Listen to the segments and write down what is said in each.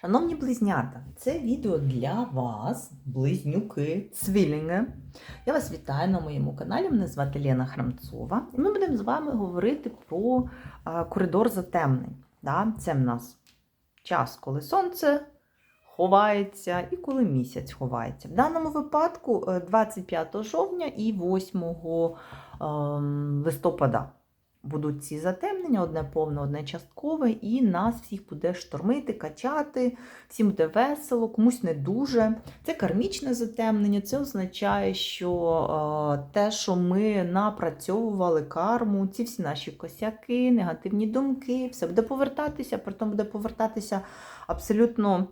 Шановні близнята, це відео для вас, близнюки, цвілінги. Я вас вітаю на моєму каналі. Мене звати Лена Храмцова. І ми будемо з вами говорити про коридор затемнень. Да? Це в нас час, коли сонце ховається і коли місяць ховається. В даному випадку е, 25 жовтня і 8 ем, листопада будуть ці затемнення, одне повне, одне часткове, і нас всіх буде штормити, качати, всім буде весело, комусь не дуже. Це кармічне затемнення, це означає, що е, те, що ми напрацьовували карму, ці всі наші косяки, негативні думки, все буде повертатися, притом буде повертатися абсолютно.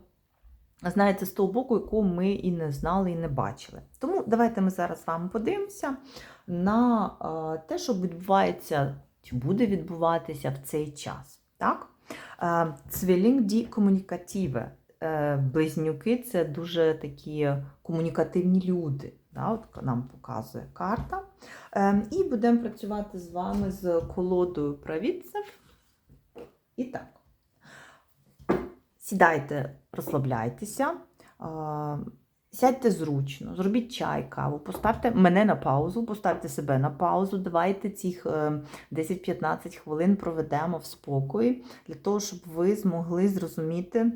Знаєте, з того боку, якого ми і не знали, і не бачили. Тому давайте ми зараз з вами подивимося на е, те, що відбувається буде відбуватися в цей час. Так? Е, Цвілінг ді комунікативе. Е, Близнюки це дуже такі комунікативні люди. Да? От нам показує карта. Е, І будемо працювати з вами з колодою провідців. І так. Сідайте, розслабляйтеся. Е, Сядьте зручно, зробіть чай, каву, поставте мене на паузу, поставте себе на паузу. Давайте цих е, 10-15 хвилин проведемо в спокої, для того, щоб ви змогли зрозуміти,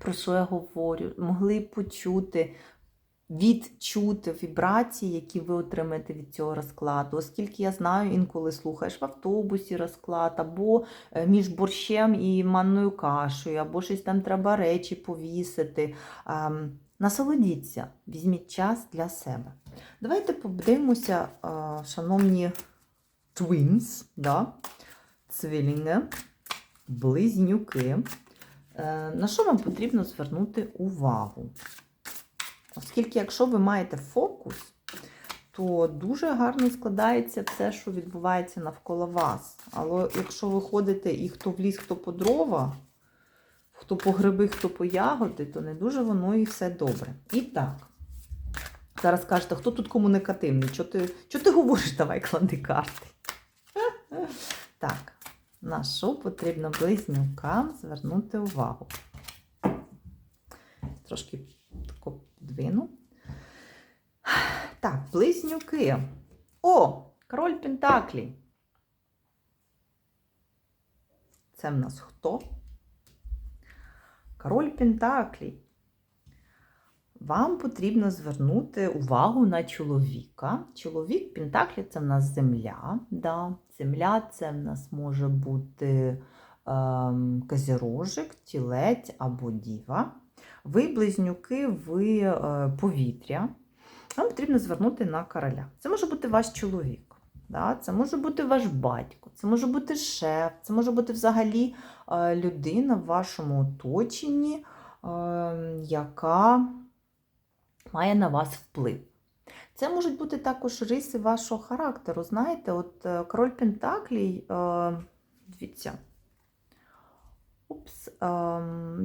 про що я говорю, могли почути, відчути вібрації, які ви отримаєте від цього розкладу. Оскільки я знаю, інколи слухаєш в автобусі розклад, або е, між борщем і манною кашею, або щось там треба речі повісити. Насолодіться, візьміть час для себе. Давайте подивимося, е, шановні twins, да? цвілінги, близнюки. Е, На що вам потрібно звернути увагу? Оскільки, якщо ви маєте фокус, то дуже гарно складається все, що відбувається навколо вас. Але якщо ви ходите і хто в ліс, хто по дрова, хто по гриби, хто по ягоди, то не дуже воно і все добре. І так. Зараз кажете, хто тут комунікативний? Чого ти, чого ти говориш, давай клади карти? Так, на що потрібно близнюкам звернути увагу? Трошки тако подвину. Так, близнюки. О, король Пентаклі. Це в нас хто? Король Пентаклі. Вам потрібно звернути увагу на чоловіка. Чоловік Пентаклі це в нас земля. Да. Земля це в нас може бути ем, казірожик, тілець або діва. Ви близнюки, ви е, повітря. Вам потрібно звернути на короля. Це може бути ваш чоловік. Да? Це може бути ваш батько, це може бути шеф, це може бути взагалі е, людина в вашому оточенні, е, яка має на вас вплив. Це можуть бути також риси вашого характеру. Знаєте, от е, король Пентаклій, дивіться, упс, е,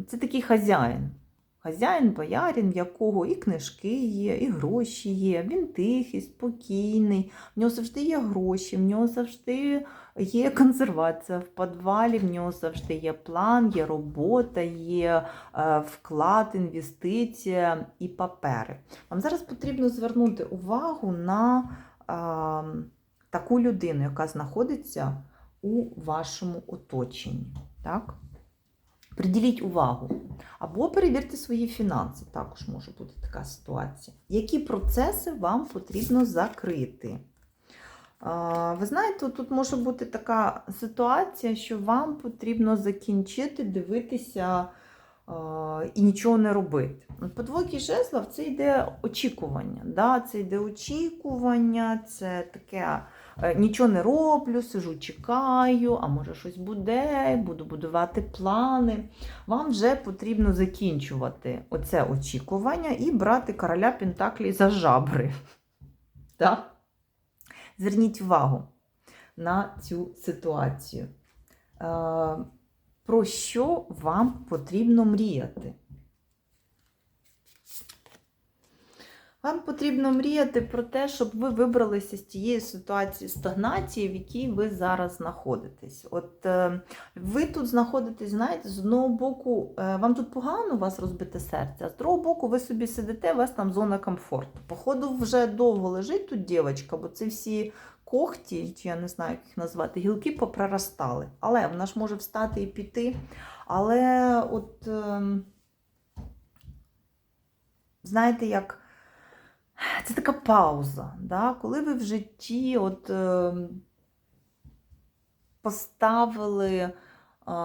це такий хазяїн. Хазяїн, боярин, якого і книжки є, і гроші є. Він тихий, спокійний, в нього завжди є гроші, в нього завжди є консервація в підвалі, в нього завжди є план, є робота, є е, вклад, інвестиція і папери. Вам зараз потрібно звернути увагу на е, таку людину, яка знаходиться у вашому оточенні. Так? Приділіть увагу. Або перевірте свої фінанси. Також може бути така ситуація. Які процеси вам потрібно закрити? Ви знаєте, тут може бути така ситуація, що вам потрібно закінчити, дивитися і нічого не робити. По двойки жезлов це йде очікування. Да? Це йде очікування, це таке. Е, Нічого не роблю, сижу, чекаю, а може щось буде, буду будувати плани. Вам вже потрібно закінчувати оце очікування і брати короля Пентаклі за жабри. Так? Зверніть увагу на цю ситуацію. Е, Про що вам потрібно мріяти? Вам потрібно мріяти про те, щоб ви вибралися з тієї ситуації стагнації, в якій ви зараз знаходитесь. От е, ви тут знаходитесь, знаєте, з одного боку, е, вам тут погано, у вас розбите серце, а з другого боку, ви собі сидите, у вас там зона комфорту. Походу, вже довго лежить тут дівчинка, бо це всі когті, я не знаю, як їх назвати, гілки попроростали. Але вона ж може встати і піти. Але от. Е, знаєте, як це така пауза, да? коли ви в житті от, е, поставили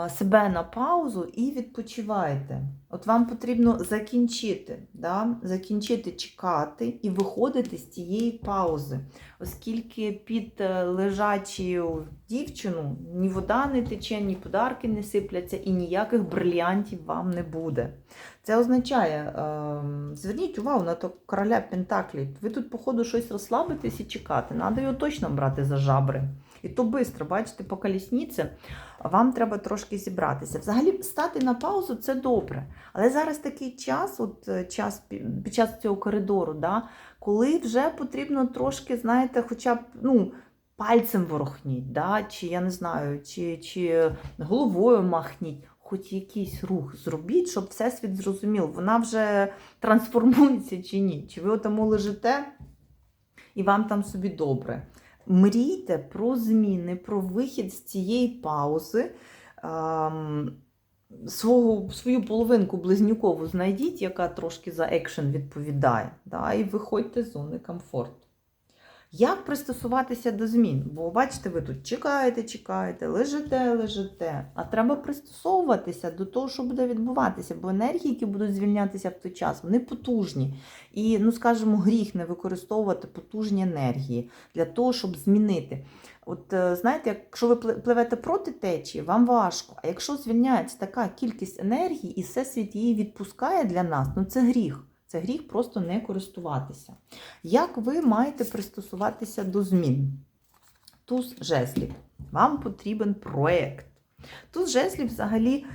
себе на паузу і відпочиваєте. От вам потрібно закінчити, да? закінчити чекати і виходити з цієї паузи, оскільки під е, лежачою дівчину ні вода не тече, ні подарки не сипляться, і ніяких брильянтів вам не буде. Це означає, е, зверніть увагу на то короля Пентаклі. Ви тут, походу, щось розслабитесь і чекати. Треба його точно брати за жабри. І то швидко, бачите, по колісниці вам треба трошки зібратися. Взагалі, стати на паузу це добре. Але зараз такий час, от е, час під час цього коридору, да, коли вже потрібно трошки, знаєте, хоча б ну, пальцем ворохніть, да, чи я не знаю, чи, чи головою махніть. Хоч якийсь рух зробіть, щоб всесвіт зрозумів, вона вже трансформується чи ні. Чи ви тому лежите і вам там собі добре. Мрійте про зміни, про вихід з цієї паузи. Ем, свого, свою половинку близнюкову знайдіть, яка трошки за екшен відповідає, да, і виходьте з зони комфорту. Як пристосуватися до змін? Бо бачите, ви тут чекаєте, чекаєте, лежите, лежите. А треба пристосовуватися до того, що буде відбуватися, бо енергії, які будуть звільнятися в той час, вони потужні. І, ну скажімо, гріх не використовувати потужні енергії для того, щоб змінити. От е, знаєте, якщо ви пливете проти течії, вам важко. А якщо звільняється така кількість енергії, і всесвіт її відпускає для нас, ну це гріх. Це гріх просто не користуватися. Як ви маєте пристосуватися до змін? Туз жезлів. Вам потрібен проєкт. Туз жезлів взагалі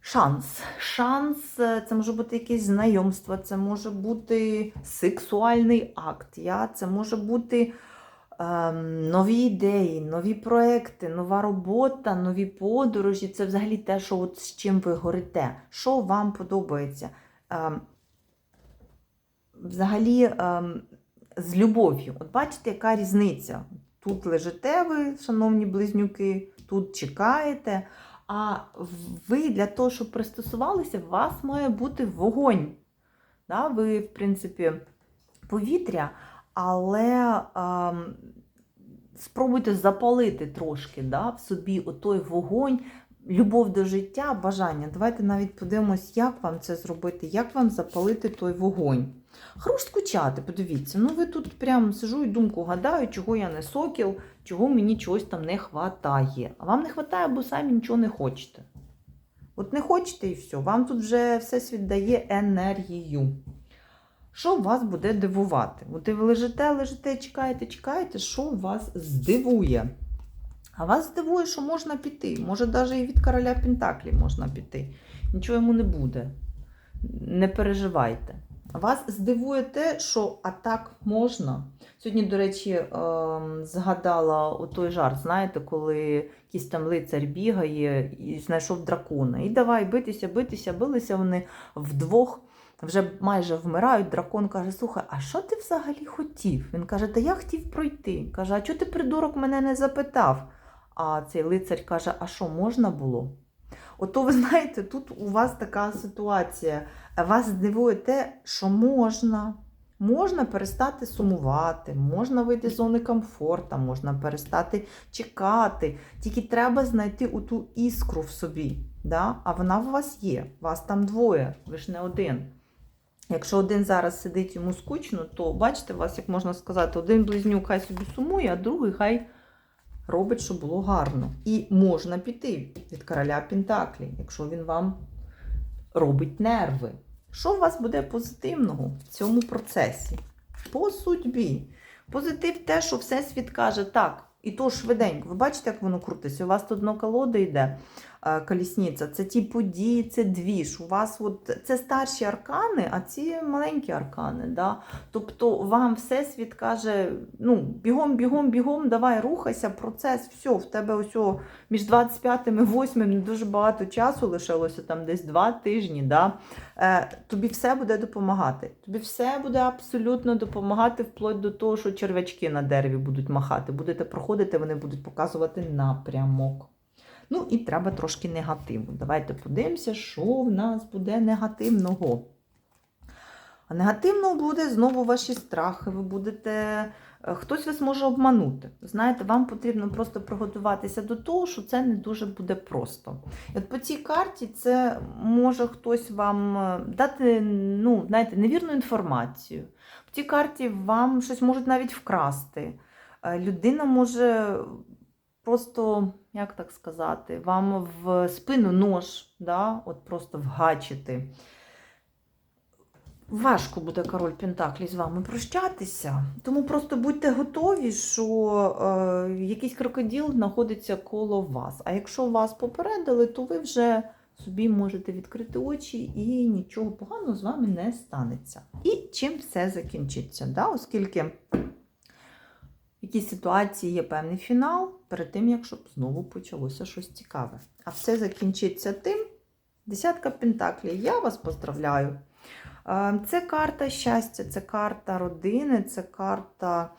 шанс. Шанс е, це може бути якесь знайомство, це може бути сексуальний акт, я, це може бути ем, нові ідеї, нові проекти, нова робота, нові подорожі. Це взагалі те, що от з чим ви горите, що вам подобається. Ем, взагалі ем, з любов'ю. От бачите, яка різниця? Тут лежите ви, шановні близнюки, тут чекаєте. А ви для того, щоб пристосувалися, у вас має бути вогонь. Да? Ви, в принципі, повітря, але ем, спробуйте запалити трошки да, в собі отой вогонь, любов до життя, бажання. Давайте навіть подивимось, як вам це зробити, як вам запалити той вогонь. Хорош скучати, подивіться. Ну ви тут прям сижу і думку гадаю, чого я не сокіл, чого мені чогось там не хватає. А вам не хватає, бо самі нічого не хочете. От не хочете і все. Вам тут вже всесвіт дає енергію. Що вас буде дивувати? От ви лежите, лежите, чекаєте, чекаєте, що вас здивує? А вас здивує, що можна піти. Може, навіть і від короля Пентаклі можна піти. Нічого йому не буде. Не переживайте. Вас здивує те, що а так можна. Сьогодні, до речі, ем, згадала той жарт, знаєте, коли якийсь там лицар бігає і знайшов дракона. І давай битися, битися, билися вони вдвох, вже майже вмирають. Дракон каже: Слухай, а що ти взагалі хотів? Він каже, та я хотів пройти. Каже, а чого ти придурок мене не запитав? А цей лицар каже: А що можна було? Ото ви знаєте, тут у вас така ситуація. Вас здивує те, що можна. Можна перестати сумувати, можна вийти з зони комфорту, можна перестати чекати. Тільки треба знайти ту іскру в собі. Да? А вона у вас є. Вас там двоє, ви ж не один. Якщо один зараз сидить йому скучно, то бачите, вас, як можна сказати, один близнюк хай собі сумує, а другий хай робить, щоб було гарно. І можна піти від короля Пентаклі, якщо він вам робить нерви. Що у вас буде позитивного в цьому процесі? По судьбі. Позитив те, що Всесвіт каже, так, і то швиденько. Ви бачите, як воно крутиться? У вас тут одна колода йде. Е, колісниця, це ті події, це двіж. У вас от, це старші аркани, а ці маленькі аркани. Да? Тобто вам Всесвіт каже: ну, бігом, бігом, бігом, давай рухайся, процес, все, в тебе ось о, між 25 і 8 не дуже багато часу лишилося, там десь два тижні. Да? Е, тобі все буде допомагати. Тобі все буде абсолютно допомагати, вплоть до того, що черв'ячки на дереві будуть махати. Будете проходити, вони будуть показувати напрямок. Ну і треба трошки негативу. Давайте подивимося, що в нас буде негативного. А негативно буде знову ваші страхи. Ви будете. е, Хтось вас може обманути. Знаєте, вам потрібно просто приготуватися до того, що це не дуже буде просто. І от по цій карті це може хтось вам е, дати ну, знаєте, невірну інформацію. По цій карті вам щось можуть навіть вкрасти. Е, Людина може просто, як так сказати, вам в спину нож, да? от просто вгачити. Важко буде король Пентаклі з вами прощатися, тому просто будьте готові, що е, якийсь крокодил знаходиться коло вас. А якщо вас попередили, то ви вже собі можете відкрити очі і нічого поганого з вами не станеться. І чим все закінчиться, да? оскільки в якійсь ситуації є певний фінал перед тим, як щоб знову почалося щось цікаве. А все закінчиться тим. Десятка Пентаклів. Я вас поздравляю. Е, Це карта щастя, це карта родини, це карта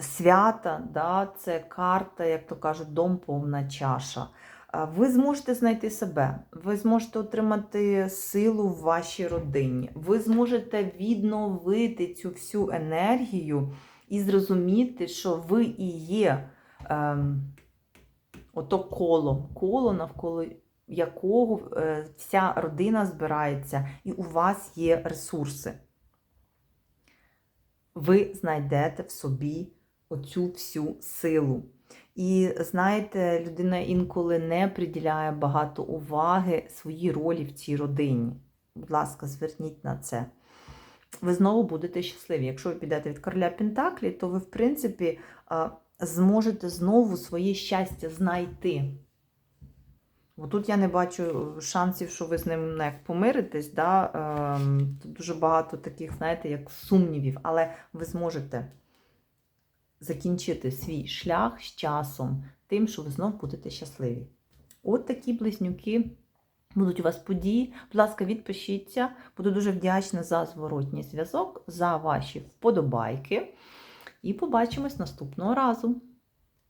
свята, да? це карта, як то кажуть, дом повна чаша. Е, Ви зможете знайти себе, ви зможете отримати силу в вашій родині, ви зможете відновити цю всю енергію і зрозуміти, що ви і є ем, ото коло, коло навколо якого е, вся родина збирається, і у вас є ресурси. Ви знайдете в собі оцю всю силу. І знаєте, людина інколи не приділяє багато уваги своїй ролі в цій родині. Будь ласка, зверніть на це. Ви знову будете щасливі. Якщо ви підете від короля Пентаклі, то ви, в принципі, зможете знову своє щастя знайти. Бо тут я не бачу шансів, що ви з ним ну, як помиритесь. Да? Ем, Тут дуже багато таких, знаєте, як сумнівів, але ви зможете закінчити свій шлях з часом, тим, що ви знов будете щасливі. От такі близнюки будуть у вас події. Будь ласка, відпишіться. Буду дуже вдячна за зворотній зв'язок, за ваші вподобайки. І побачимось наступного разу.